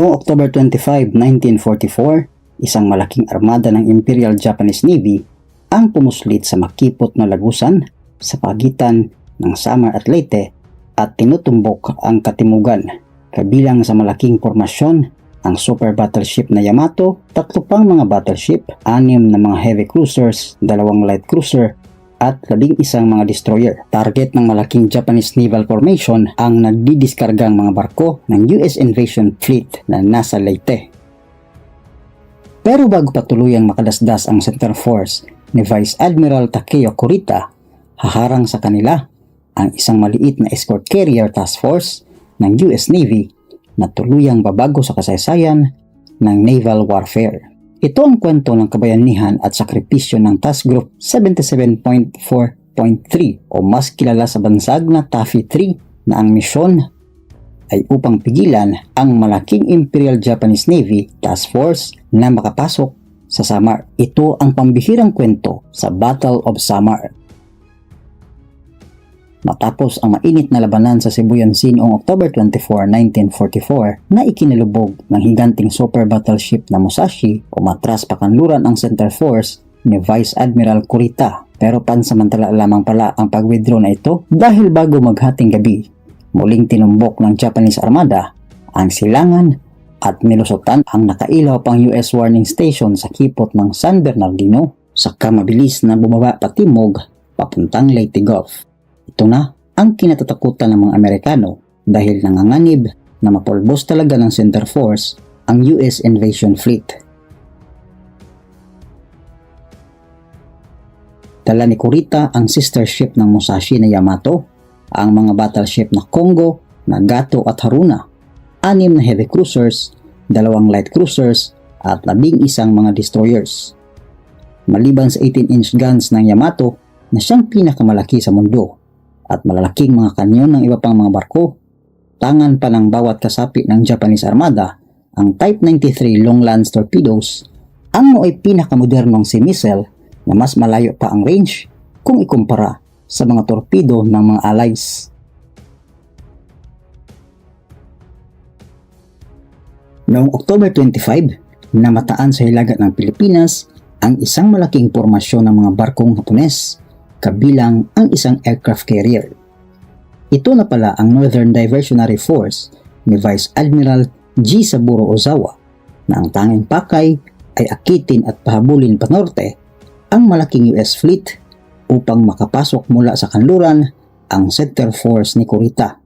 Noong October 25, 1944, isang malaking armada ng Imperial Japanese Navy ang pumuslit sa makipot na lagusan sa pagitan ng Samar at Leyte at tinutumbok ang Katimugan. Kabilang sa malaking formasyon ang super battleship na Yamato, tatlo pang mga battleship, anim na mga heavy cruisers, dalawang light cruiser, at labing isang mga destroyer. Target ng malaking Japanese naval formation ang nagdidiskargang mga barko ng US Invasion Fleet na nasa Leyte. Pero bago pa tuluyang makadasdas ang Center Force ni Vice Admiral Takeo Kurita, haharang sa kanila ang isang maliit na escort carrier task force ng US Navy na tuluyang babago sa kasaysayan ng naval warfare. Ito ang kwento ng kabayanihan at sakripisyo ng Task Group 77.4.3 o mas kilala sa bansag na Taffy 3 na ang misyon ay upang pigilan ang malaking Imperial Japanese Navy Task Force na makapasok sa Samar. Ito ang pambihirang kwento sa Battle of Samar Matapos ang mainit na labanan sa Sibuyan Sea noong October 24, 1944 na ikinalubog ng higanting super battleship na Musashi o matras pakanluran ang center force ni Vice Admiral Kurita. Pero pansamantala lamang pala ang pag-withdraw na ito dahil bago maghating gabi, muling tinumbok ng Japanese Armada ang silangan at nilusutan ang nakailaw pang US warning station sa kipot ng San Bernardino sa kamabilis na bumaba patimog papuntang Leyte Gulf. Ito na ang kinatatakutan ng mga Amerikano dahil nanganganib na mapulbos talaga ng Center Force ang US Invasion Fleet. Dala ni Kurita ang sister ship ng Musashi na Yamato, ang mga battleship na Kongo, Nagato at Haruna, anim na heavy cruisers, dalawang light cruisers at labing isang mga destroyers. Maliban sa 18-inch guns ng Yamato na siyang pinakamalaki sa mundo, at malalaking mga kanyon ng iba pang mga barko. Tangan pa ng bawat kasapi ng Japanese Armada, ang Type 93 Long Lance Torpedoes, ang mo ay pinakamodernong si missile na mas malayo pa ang range kung ikumpara sa mga torpedo ng mga allies. Noong October 25, namataan sa hilagat ng Pilipinas ang isang malaking pormasyon ng mga barkong Hapones kabilang ang isang aircraft carrier. Ito na pala ang Northern Diversionary Force ni Vice Admiral G. Saburo Ozawa na ang tanging pakay ay akitin at pahabulin pa norte ang malaking US fleet upang makapasok mula sa kanluran ang center force ni Kurita.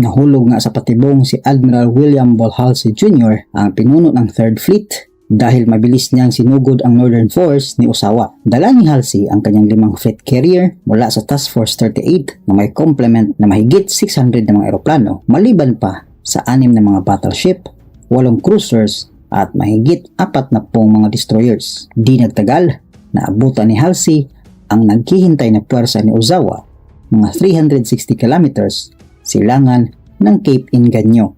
Nahulog nga sa patibong si Admiral William Bolhalsey Jr. ang pinuno ng 3rd Fleet dahil mabilis niyang sinugod ang Northern Force ni Osawa. Dala ni Halsey ang kanyang limang fleet carrier mula sa Task Force 38 na may complement na mahigit 600 na mga eroplano maliban pa sa anim na mga battleship, walong cruisers at mahigit apat na pong mga destroyers. Di nagtagal, naabutan ni Halsey ang naghihintay na puwersa ni Ozawa mga 360 kilometers silangan ng Cape Inganyo.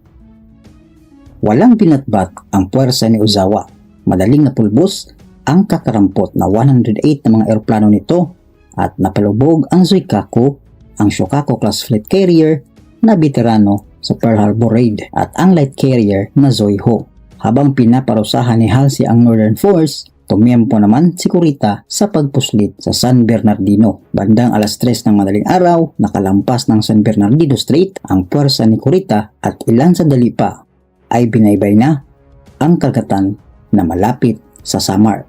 Walang pinatbat ang puwersa ni Ozawa madaling napulbos ang kakarampot na 108 na mga eroplano nito at napalubog ang Zuikaku, ang Shokaku class fleet carrier na veterano sa Pearl Harbor Raid at ang light carrier na Zoiho. Habang pinaparusahan ni Halsey ang Northern Force, tumiyempo naman si Kurita sa pagpuslit sa San Bernardino. Bandang alas 3 ng madaling araw, nakalampas ng San Bernardino Strait ang puwersa ni Kurita at ilang sandali pa ay binaybay na ang kagatan na malapit sa Samar.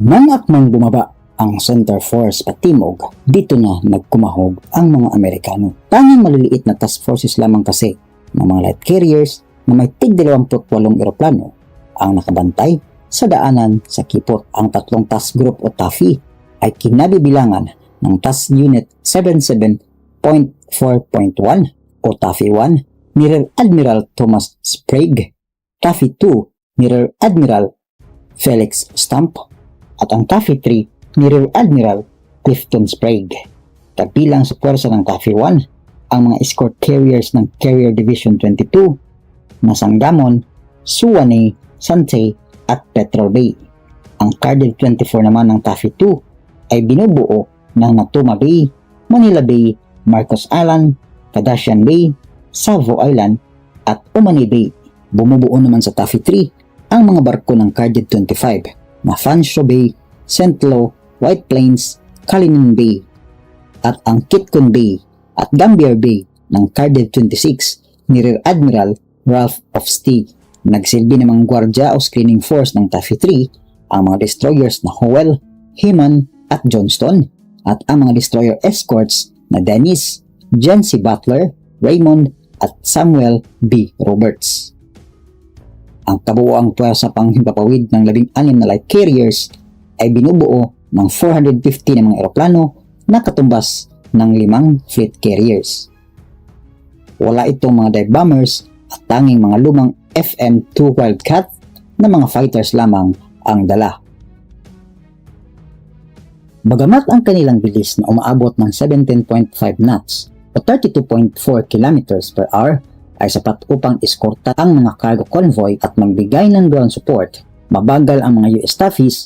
Nang akmang bumaba ang Center Force patimog, dito na nagkumahog ang mga Amerikano. Tanging maliliit na task forces lamang kasi ng mga light carriers na may tig 28 eroplano ang nakabantay sa daanan sa kipot. Ang tatlong task group o TAFI ay kinabibilangan ng Task Unit 77.4.1 o TAFI 1 ni Rear Admiral Thomas Sprague, Taffy 2 ni Admiral Felix Stump at ang Taffy 3 ni Admiral Clifton Sprague. Kabilang sa pwersa ng Taffy 1 ang mga escort carriers ng Carrier Division 22 na Sanggamon, Suwannee, Santay at Petrol Bay. Ang Cardiff 24 naman ng Taffy 2 ay binubuo ng Natuma Bay, Manila Bay, Marcos Island, Kadashan Bay, Savo Island at Umani Bay. Bumubuo naman sa Taffy 3 ang mga barko ng Cardiff 25 na Fanshawe Bay, St. Lo, White Plains, Kalinin Bay at ang Kitkun Bay at Gambier Bay ng Cardiff 26 ni Rear Admiral Ralph of Steeg. Nagsilbi namang gwardya o screening force ng Taffy 3 ang mga destroyers na Howell, Heman at Johnston at ang mga destroyer escorts na Dennis, C. Butler, Raymond at Samuel B. Roberts. Ang kabuoang puwersa pang himpapawid ng labing anim na light carriers ay binubuo ng 450 na mga eroplano na katumbas ng limang fleet carriers. Wala itong mga dive bombers at tanging mga lumang FM-2 Wildcat na mga fighters lamang ang dala. Bagamat ang kanilang bilis na umaabot ng 17.5 knots o 32.4 kilometers per hour ay sapat upang eskorta ang mga cargo convoy at magbigay ng ground support, mabagal ang mga US Staffies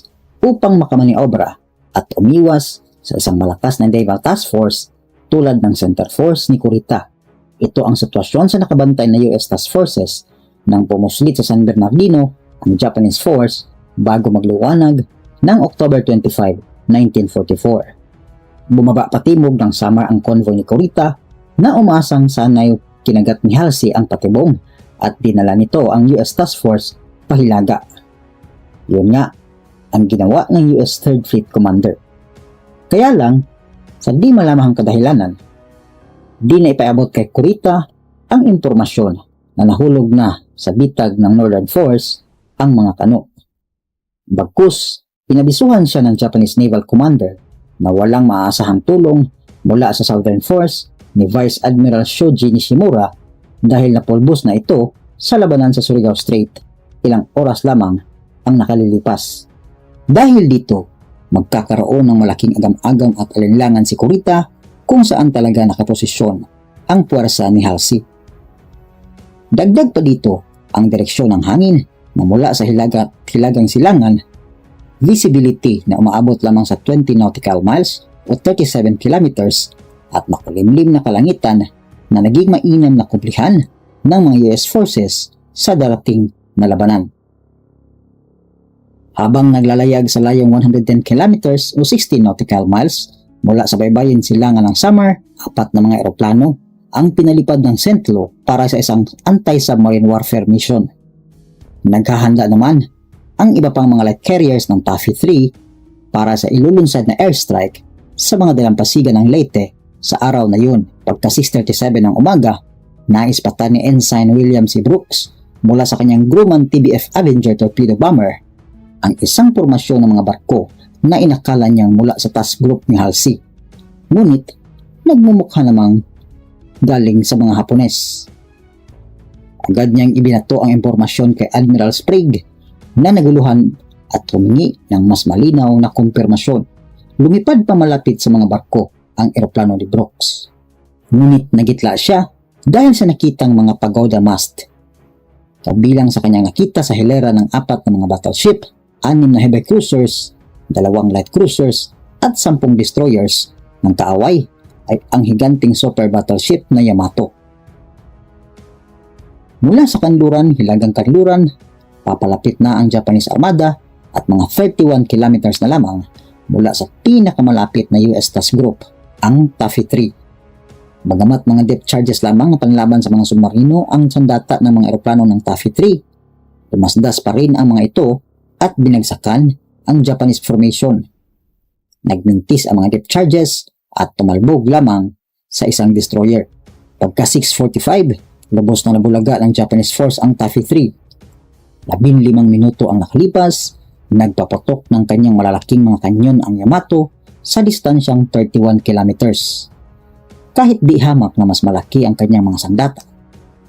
upang makamaniobra at umiwas sa isang malakas na naval task force tulad ng Center Force ni Kurita. Ito ang sitwasyon sa nakabantay na US Task Forces nang pumuslit sa San Bernardino ang Japanese force bago magluwanag ng October 25, 1944. Bumaba patimog ng summer ang convoy ni Kurita na umasang sanay kinagat ni Halsey ang patibong at dinala nito ang US Task Force pahilaga. Yun nga, ang ginawa ng US 3rd Fleet Commander. Kaya lang, sa di malamang kadahilanan, di na ipaabot kay Kurita ang impormasyon na nahulog na sa bitag ng Northern Force ang mga kano. Bagkus, pinabisuhan siya ng Japanese Naval Commander na walang maasahang tulong mula sa Southern Force ni Vice Admiral Shoji Nishimura dahil napulbos na ito sa labanan sa Surigao Strait ilang oras lamang ang nakalilipas. Dahil dito, magkakaroon ng malaking agam-agam at alinlangan si Kurita kung saan talaga nakaposisyon ang puwersa ni Halsey. Dagdag pa dito ang direksyon ng hangin na mula sa hilaga, hilagang silangan, visibility na umaabot lamang sa 20 nautical miles o 37 kilometers at makulimlim na kalangitan na naging mainam na kumplihan ng mga US forces sa darating na labanan. Habang naglalayag sa layong 110 kilometers o 16 nautical miles mula sa baybayin silangan ng Samar, apat na mga eroplano ang pinalipad ng Sentlo para sa isang anti-submarine warfare mission. Naghahanda naman ang iba pang mga light carriers ng Taffy 3 para sa ilulunsad na airstrike sa mga dalampasigan ng Leyte sa araw na yun. Pagka 6.37 ng umaga, nais pata ni Ensign William C. Brooks mula sa kanyang Grumman TBF Avenger torpedo bomber ang isang formasyon ng mga barko na inakala niyang mula sa task group ni Halsey. Ngunit, nagmumukha namang galing sa mga Hapones. Agad niyang ibinato ang impormasyon kay Admiral Sprague na naguluhan at humingi ng mas malinaw na kumpirmasyon. Lumipad pa malapit sa mga barko ang eroplano ni Brooks. Ngunit nagitla siya dahil sa nakitang mga pagoda mast. Kabilang sa kanyang nakita sa hilera ng apat na mga battleship anim na heavy cruisers, dalawang light cruisers, at sampung destroyers ng kaaway ay ang higanting super battleship na Yamato. Mula sa kanluran, hilagang kanluran, papalapit na ang Japanese Armada at mga 31 kilometers na lamang mula sa pinakamalapit na US task group, ang Taffy 3. Bagamat mga depth charges lamang na panlaban sa mga submarino ang sandata ng mga eroplano ng Taffy 3, lumasdas pa rin ang mga ito at binagsakan ang Japanese formation. Nagmintis ang mga depth charges at tumalbog lamang sa isang destroyer. Pagka 6.45, lubos na nabulaga ng Japanese force ang Taffy 3. Labing limang minuto ang nakalipas, nagpapatok ng kanyang malalaking mga kanyon ang Yamato sa distansyang 31 kilometers. Kahit di hamak na mas malaki ang kanyang mga sandata,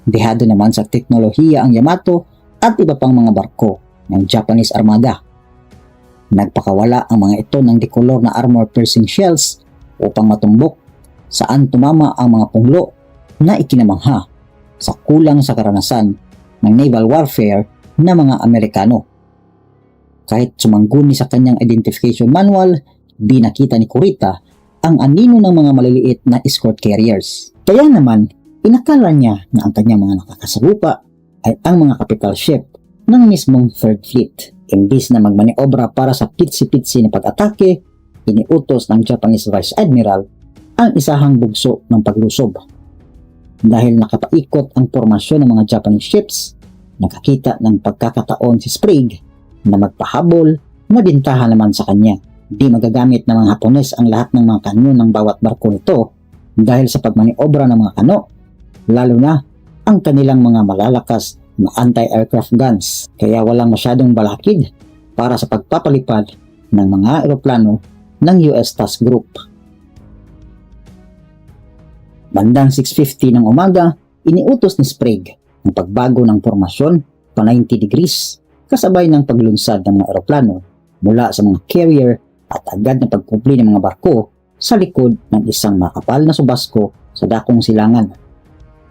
dehado naman sa teknolohiya ang Yamato at iba pang mga barko ng Japanese Armada. Nagpakawala ang mga ito ng decolor na armor piercing shells upang matumbok saan tumama ang mga punglo na ikinamangha sa kulang sa karanasan ng naval warfare na mga Amerikano. Kahit sumangguni sa kanyang identification manual, di nakita ni Kurita ang anino ng mga maliliit na escort carriers. Kaya naman, Inakala niya na ang kanyang mga nakakasalupa ay ang mga capital ship ng mismong Third Fleet. Imbis na magmaniobra para sa pitsi-pitsi na pag-atake, iniutos ng Japanese Vice Admiral ang isahang bugso ng paglusob. Dahil nakapaikot ang formasyon ng mga Japanese ships, nakakita ng pagkakataon si Sprague na magpahabol na bintahan naman sa kanya. Di magagamit ng mga Hapones ang lahat ng mga kanyon ng bawat barko nito dahil sa pagmaniobra ng mga kano, lalo na ang kanilang mga malalakas na anti-aircraft guns kaya walang masyadong balakid para sa pagpapalipad ng mga eroplano ng US Task Group. Bandang 6.50 ng umaga, iniutos ni Sprague ang pagbago ng formasyon pa 90 degrees kasabay ng paglunsad ng mga eroplano mula sa mga carrier at agad na pagkumpli ng mga barko sa likod ng isang makapal na subasko sa dakong silangan.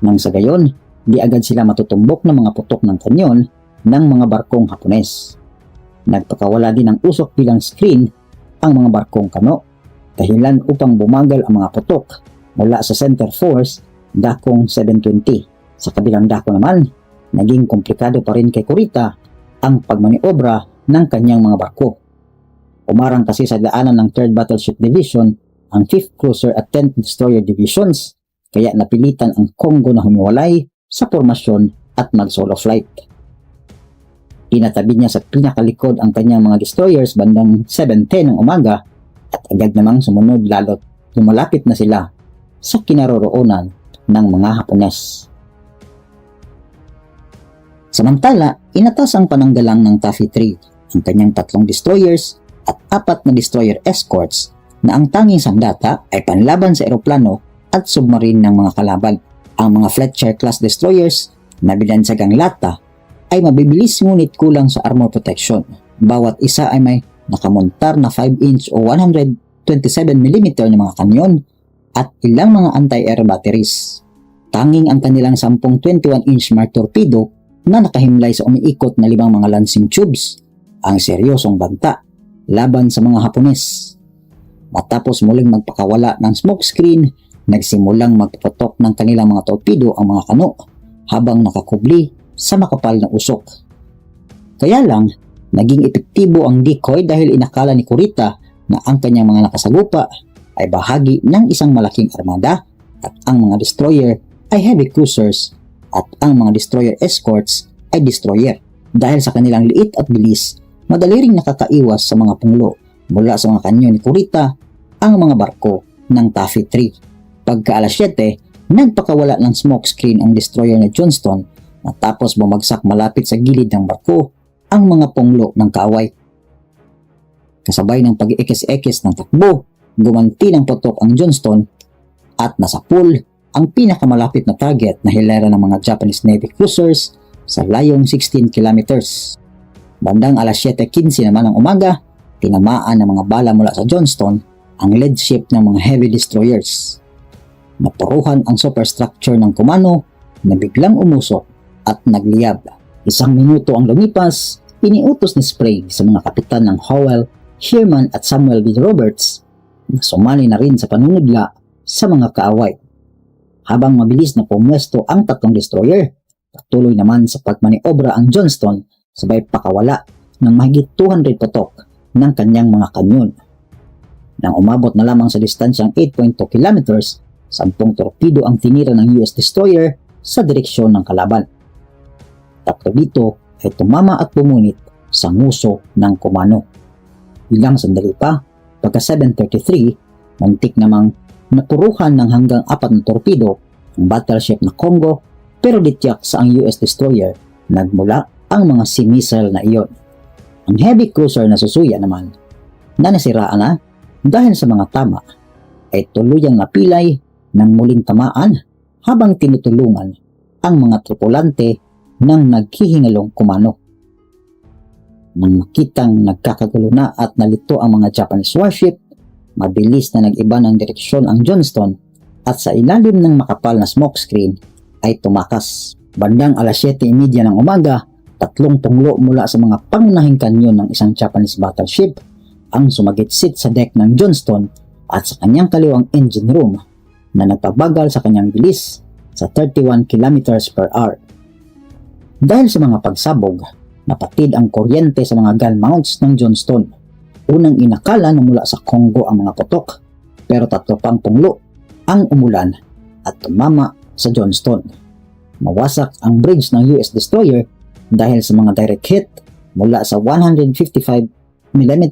Nang sa gayon, di agad sila matutumbok ng mga putok ng kanyon ng mga barkong Hapones. Nagpakawala din ng usok bilang screen ang mga barkong kano dahilan upang bumagal ang mga putok mula sa center force dakong 720. Sa kabilang dako naman, naging komplikado pa rin kay Kurita ang pagmaniobra ng kanyang mga barko. Umarang kasi sa daanan ng 3rd Battleship Division ang 5th Cruiser at 10th Destroyer Divisions kaya napilitan ang Congo na humiwalay sa formasyon at mag-solo flight. Pinatabi niya sa pinakalikod ang kanyang mga destroyers bandang 7.10 ng umaga at agad namang sumunod lalo't lumalapit na sila sa kinaroroonan ng mga Hapones. Samantala, inatas ang pananggalang ng Taffy 3 ang kanyang tatlong destroyers at apat na destroyer escorts na ang tanging sandata ay panlaban sa eroplano at submarine ng mga kalaban. Ang mga Fletcher-class destroyers na binansagang lata ay mabibilis ngunit kulang sa armor protection. Bawat isa ay may nakamontar na 5-inch o 127mm na mga kanyon at ilang mga anti-air batteries. Tanging ang kanilang 10 21-inch Mark torpedo na nakahimlay sa umiikot na limang mga lancing tubes ang seryosong banta laban sa mga Hapones. Matapos muling magpakawala ng smoke screen, nagsimulang magputok ng kanilang mga torpedo ang mga kano habang nakakubli sa makapal na usok. Kaya lang, naging epektibo ang decoy dahil inakala ni Kurita na ang kanyang mga nakasagupa ay bahagi ng isang malaking armada at ang mga destroyer ay heavy cruisers at ang mga destroyer escorts ay destroyer. Dahil sa kanilang liit at bilis, madali ring nakakaiwas sa mga punglo mula sa mga kanyo ni Kurita ang mga barko ng Taffy 3. Pagka alas 7, nagpakawala ng smoke screen ang destroyer ni Johnston matapos bumagsak malapit sa gilid ng barko ang mga punglo ng kaaway. Kasabay ng pag-iikis-ikis ng takbo, gumanti ng putok ang Johnston at nasa pool ang pinakamalapit na target na hilera ng mga Japanese Navy cruisers sa layong 16 kilometers. Bandang alas 7.15 naman ng umaga, tinamaan ng mga bala mula sa Johnston ang lead ship ng mga heavy destroyers. Napuruhan ang superstructure ng Kumano na biglang umusok at nagliyab. Isang minuto ang lumipas, iniutos ni Sprague sa mga kapitan ng Howell, Sherman at Samuel B. Roberts na sumali na rin sa panunudla sa mga kaaway habang mabilis na pumwesto ang tatlong destroyer. Patuloy naman sa pagmaniobra ang Johnston sabay pakawala ng mahigit 200 patok ng kanyang mga kanyon. Nang umabot na lamang sa distansyang 8.2 kilometers, sampung torpedo ang tinira ng US destroyer sa direksyon ng kalaban. Tatlo dito ay tumama at pumunit sa nguso ng kumano. Ilang sandali pa, pagka 7.33, muntik namang napuruhan ng hanggang apat na torpedo ang battleship na Congo pero dityak sa ang US destroyer nagmula ang mga sea missile na iyon. Ang heavy cruiser na Susuya naman na nasiraan na dahil sa mga tama ay tuluyang napilay ng muling tamaan habang tinutulungan ang mga tripulante ng naghihingalong kumano. Nang makitang nagkakagulo na at nalito ang mga Japanese warship, Mabilis na nag-iba ng direksyon ang Johnston at sa ilalim ng makapal na smokescreen ay tumakas. Bandang alas 7.30 ng umaga, tatlong tunglo mula sa mga pangunahing kanyon ng isang Japanese battleship ang sumagitsit sa deck ng Johnston at sa kanyang kaliwang engine room na nagpabagal sa kanyang bilis sa 31 kilometers per hour. Dahil sa mga pagsabog, napatid ang kuryente sa mga gun mounts ng Johnston. Unang inakala na mula sa Congo ang mga putok, pero tatlo pang punglo ang umulan at tumama sa Johnston. Mawasak ang bridge ng US destroyer dahil sa mga direct hit mula sa 155mm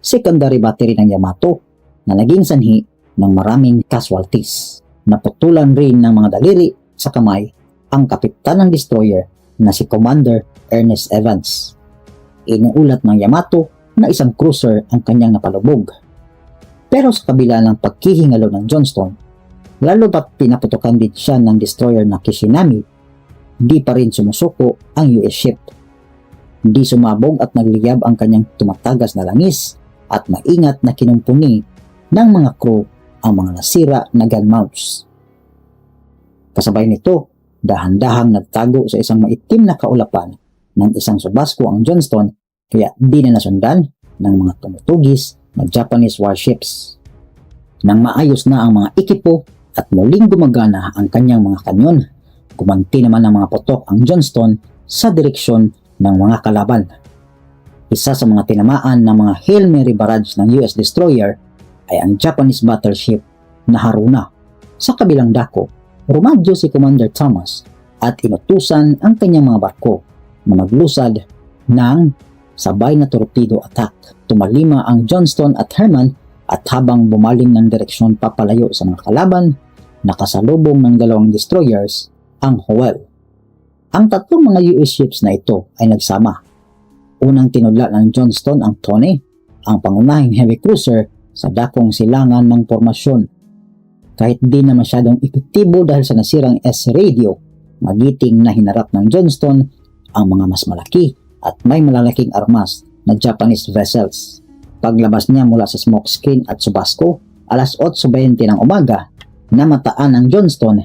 secondary battery ng Yamato na naging sanhi ng maraming casualties. Naputulan rin ng mga daliri sa kamay ang kapitan ng destroyer na si Commander Ernest Evans. Inuulat ng Yamato na isang cruiser ang kanyang napalubog. Pero sa kabila ng pagkihingalo ng Johnston, lalo pat pinaputokan din siya ng destroyer na Kishinami, di pa rin sumusuko ang US ship. Di sumabog at nagliyab ang kanyang tumatagas na langis at maingat na kinumpuni ng mga crew ang mga nasira na gun mounts. Kasabay nito, dahan-dahang nagtago sa isang maitim na kaulapan ng isang subasko ang Johnston kaya di na nasundan ng mga tumutugis na Japanese warships. Nang maayos na ang mga ekipo at muling gumagana ang kanyang mga kanyon, gumanti naman ng mga potok ang Johnston sa direksyon ng mga kalaban. Isa sa mga tinamaan ng mga Hail Mary barrage ng US destroyer ay ang Japanese battleship na Haruna. Sa kabilang dako, rumadyo si Commander Thomas at inutusan ang kanyang mga barko na maglusad ng sabay na torpedo attack. Tumalima ang Johnston at Herman at habang bumaling ng direksyon papalayo sa mga kalaban, nakasalubong ng dalawang destroyers ang Howell. Ang tatlong mga US ships na ito ay nagsama. Unang tinudla ng Johnston ang Tony, ang pangunahing heavy cruiser sa dakong silangan ng formasyon. Kahit di na masyadong epektibo dahil sa nasirang S-radio, magiting na hinarap ng Johnston ang mga mas malaki at may malalaking armas na Japanese vessels. Paglabas niya mula sa smoke screen at subasco, alas 8.20 ng umaga, namataan ng Johnston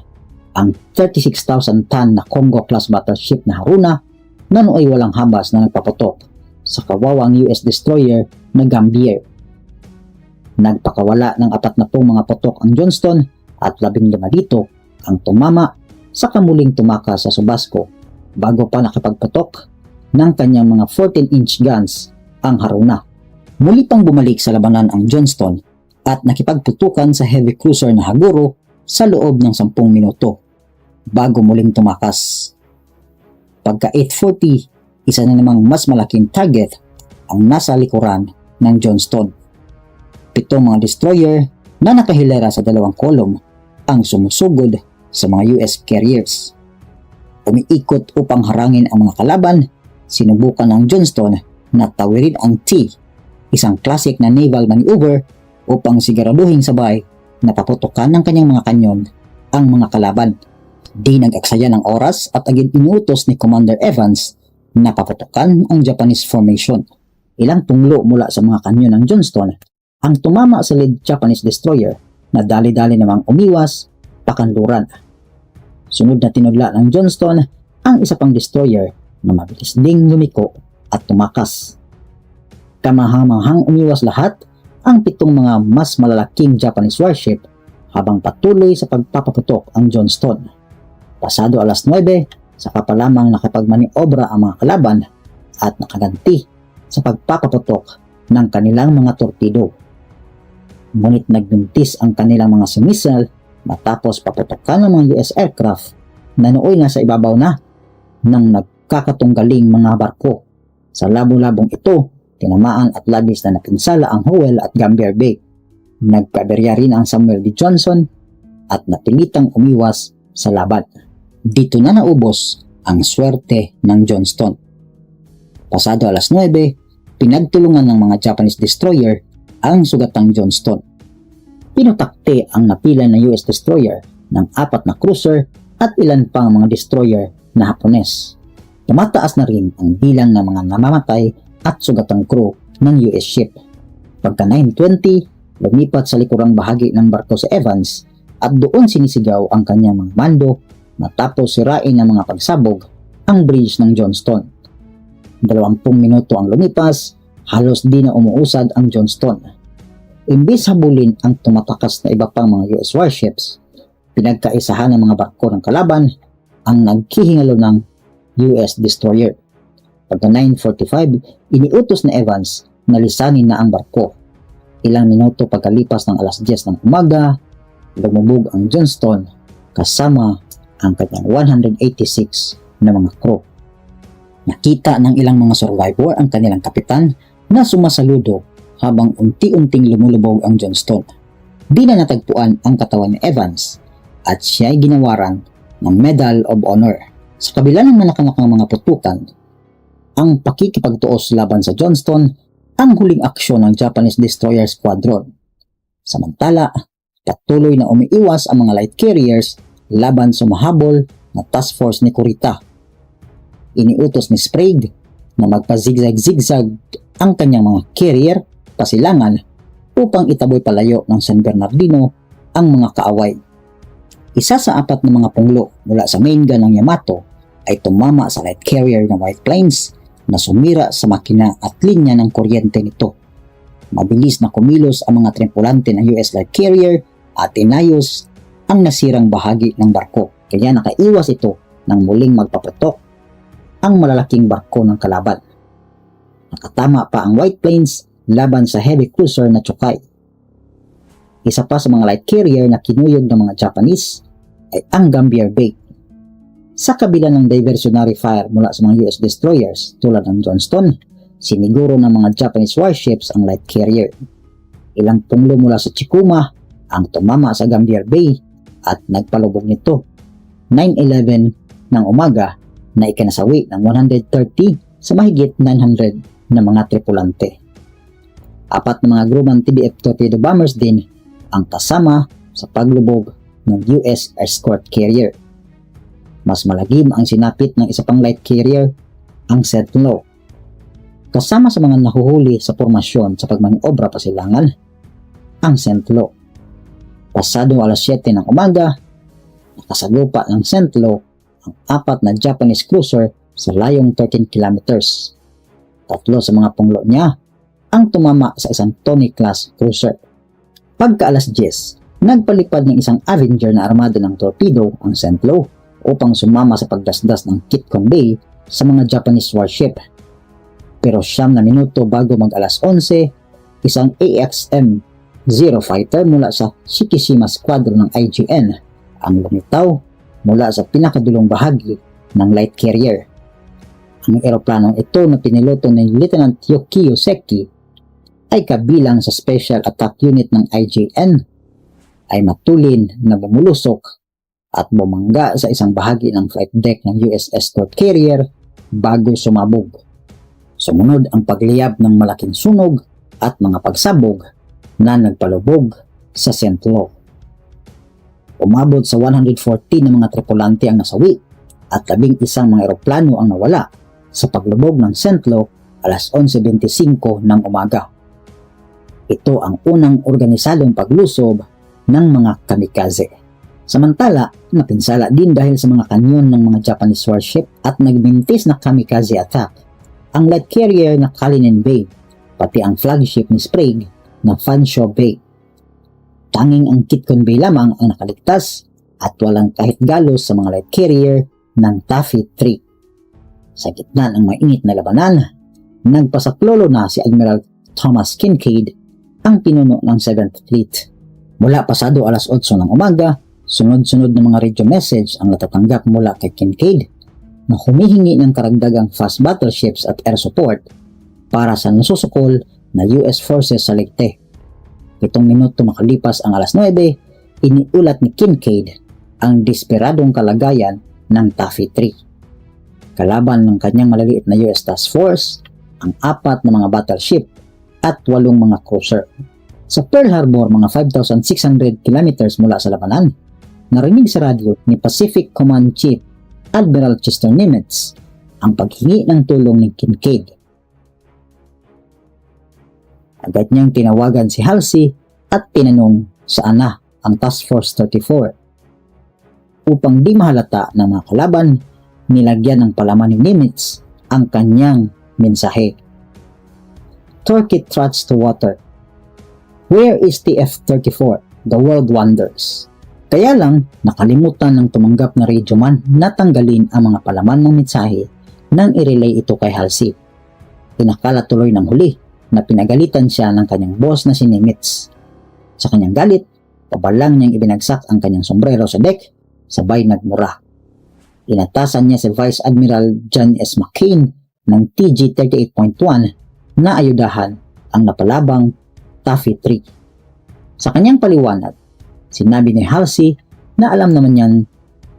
ang 36,000 ton na Congo-class battleship na Haruna na nooy walang habas na nagpaputok sa kawawang US destroyer na Gambier. Nagpakawala ng apat na pong mga putok ang Johnston at labing lima dito ang tumama sa kamuling tumaka sa Subasco bago pa nakapagputok ng kanyang mga 14-inch guns ang Haruna. Muli pang bumalik sa labanan ang Johnston at nakipagputukan sa heavy cruiser na Haguro sa loob ng 10 minuto bago muling tumakas. Pagka 8.40, isa na namang mas malaking target ang nasa likuran ng Johnston pitong mga destroyer na nakahilera sa dalawang kolom ang sumusugod sa mga US carriers. Umiikot upang harangin ang mga kalaban, sinubukan ng Johnston na tawirin ang T, isang classic na naval maneuver upang siguraduhin sabay na paputukan ng kanyang mga kanyon ang mga kalaban. Di nag-aksaya ng oras at agad inutos ni Commander Evans na paputukan ang Japanese formation. Ilang tunglo mula sa mga kanyon ng Johnston ang tumama sa lead Japanese destroyer na dali-dali namang umiwas pakanluran. Sunod na tinudla ng Johnston ang isa pang destroyer na mabilis ding lumiko at tumakas. Kamahamahang umiwas lahat ang pitong mga mas malalaking Japanese warship habang patuloy sa pagpapaputok ang Johnston. Pasado alas 9, saka pa lamang nakapagmaniobra ang mga kalaban at nakaganti sa pagpapaputok ng kanilang mga torpedo ngunit nagbuntis ang kanilang mga sumisal matapos paputokan ng mga US aircraft na nooy nasa ibabaw na ng nagkakatunggaling mga barko. Sa labo-labong ito, tinamaan at labis na napinsala ang Howell at Gambier Bay. Nagpaberya rin ang Samuel D. Johnson at napilitang umiwas sa laban. Dito na naubos ang swerte ng Johnston. Pasado alas 9, pinagtulungan ng mga Japanese destroyer ang sugatang Johnston. Pinutakte ang napila na US destroyer ng apat na cruiser at ilan pang mga destroyer na Hapones. Tumataas na rin ang bilang ng mga namamatay at sugatang crew ng US ship. Pagka 9.20, lumipat sa likurang bahagi ng barko si Evans at doon sinisigaw ang kanyang mga mando matapos sirain ng mga pagsabog ang bridge ng Johnston. 20 minuto ang lumipas, halos di na umuusad ang Johnston. Imbis habulin ang tumatakas na iba pang mga US warships, pinagkaisahan ng mga barko ng kalaban ang nagkihingalo ng US destroyer. Pagka 9.45, iniutos ni Evans na lisanin na ang barko. Ilang minuto pagkalipas ng alas 10 ng umaga, lumubog ang Johnston kasama ang kanyang 186 na mga crew. Nakita ng ilang mga survivor ang kanilang kapitan na sumasaludo habang unti-unting lumulubog ang Johnston. Di na natagpuan ang katawan ni Evans at siya ay ginawaran ng Medal of Honor. Sa kabila ng manakanakang mga putukan, ang pakikipagtuos laban sa Johnston ang huling aksyon ng Japanese Destroyer Squadron. Samantala, patuloy na umiiwas ang mga light carriers laban sa mahabol na task force ni Kurita. Iniutos ni Sprague na magpa-zigzag-zigzag ang kanyang mga carrier pasilangan upang itaboy palayo ng San Bernardino ang mga kaaway. Isa sa apat na mga punglo mula sa main gun ng Yamato ay tumama sa light carrier ng White Plains na sumira sa makina at linya ng kuryente nito. Mabilis na kumilos ang mga tripulante ng US light carrier at inayos ang nasirang bahagi ng barko kaya nakaiwas ito ng muling magpaputok ang malalaking barko ng kalaban. Nakatama pa ang White Plains laban sa heavy cruiser na Chokay. Isa pa sa mga light carrier na kinuyog ng mga Japanese ang Gambier Bay. Sa kabila ng diversionary fire mula sa mga US destroyers tulad ng Johnston, siniguro ng mga Japanese warships ang light carrier. Ilang punglo mula sa Chikuma ang tumama sa Gambier Bay at nagpalubog nito. 9-11 ng umaga na ikanasawi ng 130 sa mahigit 900 na mga tripulante. Apat na mga Grumman TBF torpedo bombers din ang kasama sa paglubog ng US escort carrier. Mas malagim ang sinapit ng isa pang light carrier, ang Sentinel. Kasama sa mga nahuhuli sa formasyon sa pagmaniobra pasilangan, ang Sentinel. Pasado alas 7 ng umaga, nakasagupa ng Sentinel ang apat na Japanese cruiser sa layong 13 kilometers. Tatlo sa mga punglo niya ang tumama sa isang Tony class cruiser. Pagka alas 10, nagpalipad ng isang Avenger na armado ng torpedo ang Sentinel upang sumama sa pagdasdas ng Kitcon Bay sa mga Japanese warship. Pero siyam na minuto bago mag alas 11, isang AXM Zero fighter mula sa Shikishima Squadron ng IGN ang lumitaw mula sa pinakadulong bahagi ng light carrier. Ang eroplanong ito na piniloto ni Lieutenant Yukio Seki ay kabilang sa Special Attack Unit ng IJN ay matulin na bumulusok at bumangga sa isang bahagi ng flight deck ng US escort carrier bago sumabog. Sumunod ang pagliyab ng malaking sunog at mga pagsabog na nagpalubog sa Sentinel. Umabot sa 140 na mga tripulante ang nasawi at labing isang mga eroplano ang nawala sa paglubog ng Sentinel alas 11.25 ng umaga. Ito ang unang organisadong paglusob ng mga kamikaze. Samantala, napinsala din dahil sa mga kanyon ng mga Japanese warship at nagbintis na kamikaze attack ang light carrier na Kalinin Bay, pati ang flagship ni Sprague na Fanshawe Bay. Tanging ang Kitcon Bay lamang ang nakaligtas at walang kahit galos sa mga light carrier ng Taffy 3. Sa gitna ng mainit na labanan, nagpasaklolo na si Admiral Thomas Kincaid ang pinuno ng 7th Fleet. Mula pasado alas 8 ng umaga, sunod-sunod na mga radio message ang natatanggap mula kay Kincaid na humihingi ng karagdagang fast battleships at air support para sa nasusukol na US forces sa Leyte. Pitong minuto makalipas ang alas 9, iniulat ni Kincaid ang desperadong kalagayan ng Taffy 3. Kalaban ng kanyang maliliit na US task force, ang apat na mga battleship at walong mga cruiser. Sa Pearl Harbor, mga 5,600 kilometers mula sa labanan, narinig sa radyo ni Pacific Command Chief Admiral Chester Nimitz ang paghingi ng tulong ni Kincaid. Agad niyang tinawagan si Halsey at tinanong saan na ang Task Force 34. Upang di mahalata ng mga kalaban, nilagyan ng palaman ni Nimitz ang kanyang mensahe. Turkey trots to water. Where is the F-34? The world wonders. Kaya lang, nakalimutan ng tumanggap na radio man na tanggalin ang mga palaman ng mensahe nang i-relay ito kay Halsey. Pinakala tuloy ng huli na pinagalitan siya ng kanyang boss na si Nimitz. Sa kanyang galit, pabalang niyang ibinagsak ang kanyang sombrero sa deck, sabay nagmura. Inatasan niya si Vice Admiral John S. McCain ng TG-38.1 na ayudahan ang napalabang Taffy 3. Sa kanyang paliwanag, sinabi ni Halsey na alam naman niyan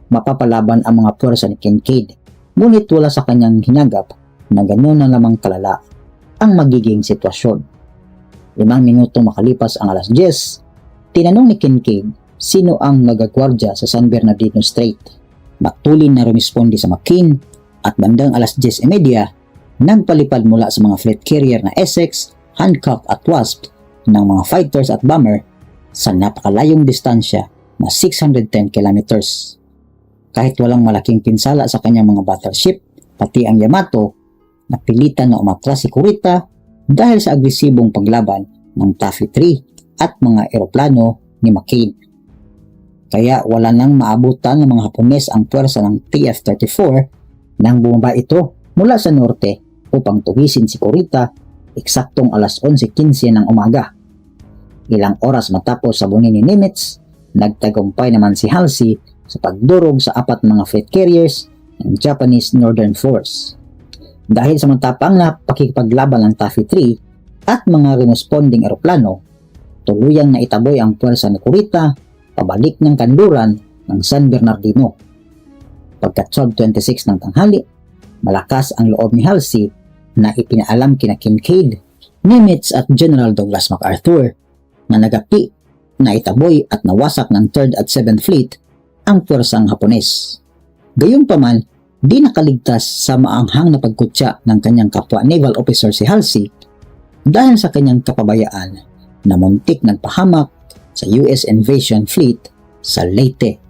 mapapalaban ang mga puwersa ni Kincaid, ngunit wala sa kanyang hinagap na gano'n na lamang kalala ang magiging sitwasyon. Limang minuto makalipas ang alas 10, tinanong ni Kincaid sino ang nagagwardya sa San Bernardino Strait. Matulin na rumisponde sa McKean at bandang alas 10.30, nagpalipad mula sa mga fleet carrier na Essex, Hancock at Wasp ng mga fighters at bomber sa napakalayong distansya na 610 kilometers. Kahit walang malaking pinsala sa kanyang mga battleship, pati ang Yamato, napilitan na umatras si Kurita dahil sa agresibong paglaban ng Taffy 3 at mga eroplano ni McCain. Kaya wala nang maabutan ng mga Hapones ang puwersa ng TF-34 nang bumaba ito mula sa norte upang tugisin si Kurita eksaktong alas 11.15 ng umaga. Ilang oras matapos sa bungi ni Nimitz, nagtagumpay naman si Halsey sa pagdurog sa apat mga fleet carriers ng Japanese Northern Force. Dahil sa matapang na pakikipaglaban ng Taffy 3 at mga responding eroplano, tuluyang na itaboy ang puwersa ni Kurita pabalik ng kanluran ng San Bernardino. Pagka 12.26 ng tanghali, malakas ang loob ni Halsey na ipinaalam kina Kincaid, Nimitz at General Douglas MacArthur na nagapi na itaboy at nawasak ng 3rd at 7th Fleet ang puwersang Hapones. Gayunpaman, di nakaligtas sa maanghang na pagkutya ng kanyang kapwa naval officer si Halsey dahil sa kanyang kapabayaan na muntik nagpahamak sa US Invasion Fleet sa Leyte